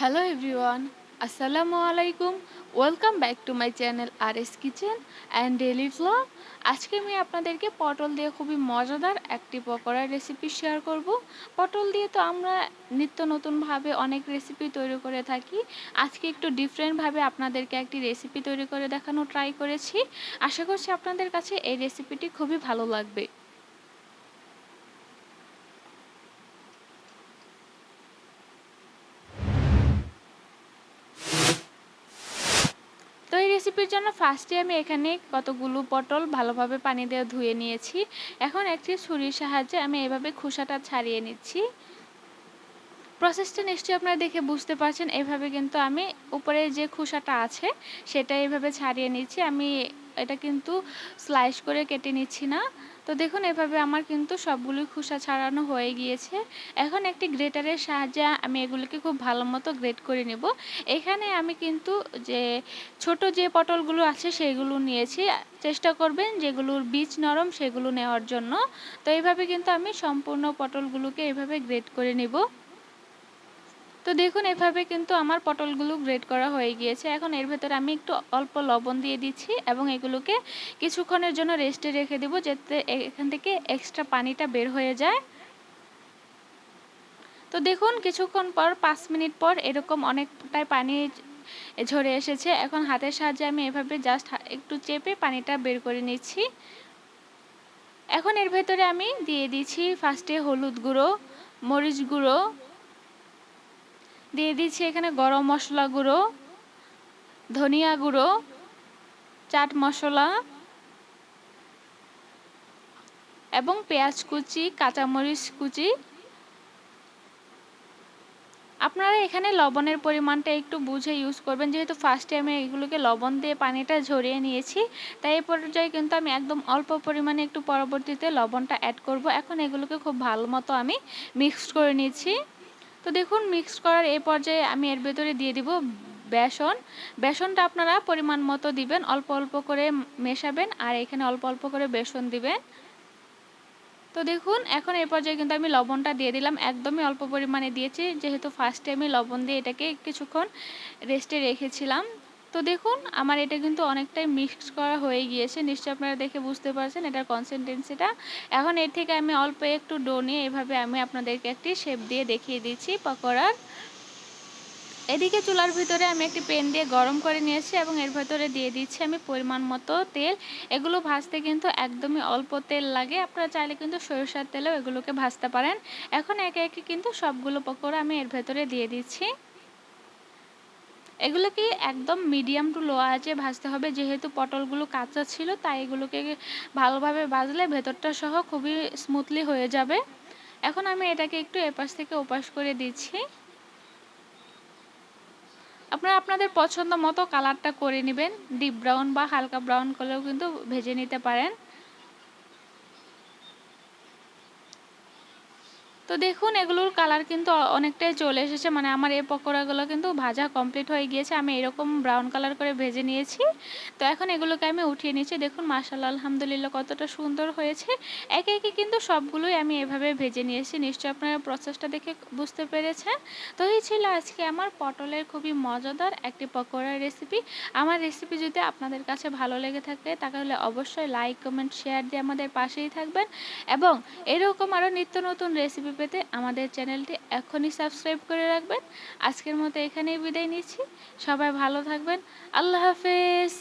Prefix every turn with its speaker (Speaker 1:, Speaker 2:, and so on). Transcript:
Speaker 1: Hello everyone আসসালামু আলাইকুম welcome back to my channel R S kitchen and daily vlog আজকে আমি আপনাদেরকে পটল দিয়ে খুবই মজাদার একটি পকোড়ার রেসিপি শেয়ার করব। পটল দিয়ে তো আমরা নিত্য নতুনভাবে অনেক রেসিপি তৈরি করে থাকি। আজকে একটু ডিফারেন্টভাবে আপনাদেরকে একটি রেসিপি তৈরি করে দেখানো ট্রাই করেছি। আশা করছি আপনাদের কাছে এই রেসিপিটি খুবই ভালো লাগবে তো এই রেসিপির জন্য ফার্স্টে আমি এখানে কতগুলো পটল ভালোভাবে পানি দিয়ে ধুয়ে নিয়েছি। এখন একটি ছুরির সাহায্যে আমি এভাবে খোসাটা ছাড়িয়ে নিচ্ছি। প্রসেসটা নিশ্চয়ই আপনারা দেখে বুঝতে পারছেন। এভাবে কিন্তু আমি উপরে যে খোসাটা আছে, সেটা এভাবে ছাড়িয়ে নিচ্ছি। আমি এটা কিন্তু স্লাইস করে কেটে নিচ্ছি না। তো দেখুন, এভাবে আমার কিন্তু সবগুলোই খোসা ছাড়ানো হয়ে গিয়েছে। এখন একটি গ্রেটারের সাহায্যে আমি এগুলোকে খুব ভালো মতো গ্রেট করে নেব। এখানে আমি কিন্তু যে ছোট যে পটলগুলো আছে, সেগুলো নিয়েছি। চেষ্টা করবেন যেগুলোর বীজ নরম, সেগুলো নেওয়ার জন্য। তো এইভাবে কিন্তু আমি সম্পূর্ণ পটলগুলোকে এভাবে গ্রেট করে নেব। তো দেখুন, এভাবে কিন্তু আমার পটলগুলো গ্রেড করা হয়ে গিয়েছে। এখন এর ভেতরে আমি একটু অল্প লবণ দিয়ে দিচ্ছি এবং এগুলোকে কিছুক্ষণের জন্য রেস্টে রেখে দেবো যাতে এখান থেকে এক্সট্রা পানিটা বের হয়ে যায়। তো দেখুন, কিছুক্ষণ পর, পাঁচ মিনিট পর এরকম অনেকটাই পানি ঝরে এসেছে। এখন হাতের সাহায্যে আমি এভাবে জাস্ট একটু চেপে পানিটা বের করে নিচ্ছি। এখন এর ভেতরে আমি দিয়ে দিচ্ছি ফার্স্টে হলুদ গুঁড়ো, মরিচ গুঁড়ো দিয়ে দিচ্ছি এখানে গরম মশলা গুঁড়ো, ধনিয়া গুঁড়ো, চাট মশলা এবং পেঁয়াজ কুচি, কাঁচামরিচ কুচি। আপনারা এখানে লবণের পরিমাণটা একটু বুঝে ইউজ করবেন, যেহেতু ফার্স্টে আমি এগুলোকে লবণ দিয়ে পানিটা ঝরিয়ে নিয়েছি, তাই এই পর্যায়ে কিন্তু আমি একদম অল্প পরিমাণে একটু পরবর্তীতে লবণটা অ্যাড করব। এখন এগুলোকে খুব ভালো মতো আমি মিক্সড করে নিচ্ছি। তো দেখুন মিক্স করার এই পর্যায়ে আমি এর ভেতরে দিয়ে দিব বেসন। বেসনটা আপনারা পরিমাণ মতো দিবেন, অল্প অল্প করে মেশাবেন আর এখানে অল্প অল্প করে বেসন দিবেন। তো দেখুন, এখন এই পর্যায়ে কিন্তু আমি লবণটা দিয়ে দিলাম। একদমই অল্প পরিমাণে দিয়েছি, যেহেতু ফার্স্টে আমি লবণ দিয়ে এটাকে কিছুক্ষণ রেস্টে রেখেছিলাম। তো দেখুন, আমার এটা কিন্তু অনেকটাই মিক্স করা হয়ে গিয়েছে। নিশ্চয়ই আপনারা দেখে বুঝতে পারছেন এটার কনসিস্টেন্সিটা এখন এর থেকে আমি অল্প একটু ডো নিয়ে এভাবে আমি আপনাদেরকে একটি শেপ দিয়ে দেখিয়ে দিচ্ছি পকোড়ার। এদিকে চুলার ভিতরে আমি একটি পেন দিয়ে গরম করে নিয়েছি এবং এর ভেতরে দিয়ে দিচ্ছি আমি পরিমাণ মতো তেল। এগুলো ভাজতে কিন্তু একদমই অল্প তেল লাগে। আপনারা চাইলে কিন্তু সরিষার তেলেও এগুলোকে ভাজতে পারেন। এখন একে একে কিন্তু সবগুলো পকোড়া আমি এর ভেতরে দিয়ে দিচ্ছি। এগুলোকে একদম মিডিয়াম টু লো আঁচে ভাজতে হবে। যেহেতু পটলগুলো কাঁচা ছিল, তাই এগুলোকে ভালোভাবে ভাজলে ভেতরটা সহ খুবই স্মুথলি হয়ে যাবে। এখন আমি এটাকে একটু এপাশ থেকে ওপাশ করে দিচ্ছি। আপনারা আপনাদের পছন্দ মতো কালারটা করে নেবেন। ডিপ ব্রাউন বা হালকা ব্রাউন করলেও কিন্তু ভেজে নিতে পারেন। তো দেখুন, এগুলোর কালার কিন্তু অনেকটাই চলে এসেছে। মানে আমার এই পকোড়াগুলো কিন্তু ভাজা কমপ্লিট হয়ে গিয়েছে। আমি এরকম ব্রাউন কালার করে ভেজে নিয়েছি। তো এখন এগুলোকে আমি উঠিয়ে নিয়েছি দেখুন মাসাল্লাহ আলহামদুলিল্লাহ, কতটা সুন্দর হয়েছে। একে একে কিন্তু সবগুলোই আমি এভাবে ভেজে নিয়েছি। নিশ্চয়ই আপনারা প্রসেসটা দেখে বুঝতে পেরেছেন। তো এই ছিল আজকে আমার পটলের খুবই মজাদার একটি পকোড়ার রেসিপি আমার রেসিপি যদি আপনাদের কাছে ভালো লেগে থাকে, তাহলে অবশ্যই লাইক কমেন্ট শেয়ার দিয়ে আমাদের পাশেই থাকবেন। এবং এরকম আরও নিত্য নতুন রেসিপি পেতে আমাদের চ্যানেলটি এখনই সাবস্ক্রাইব করে রাখবেন। আজকের মতো এখানেই বিদায় নিচ্ছি। সবাই ভালো থাকবেন। আল্লাহ হাফেজ।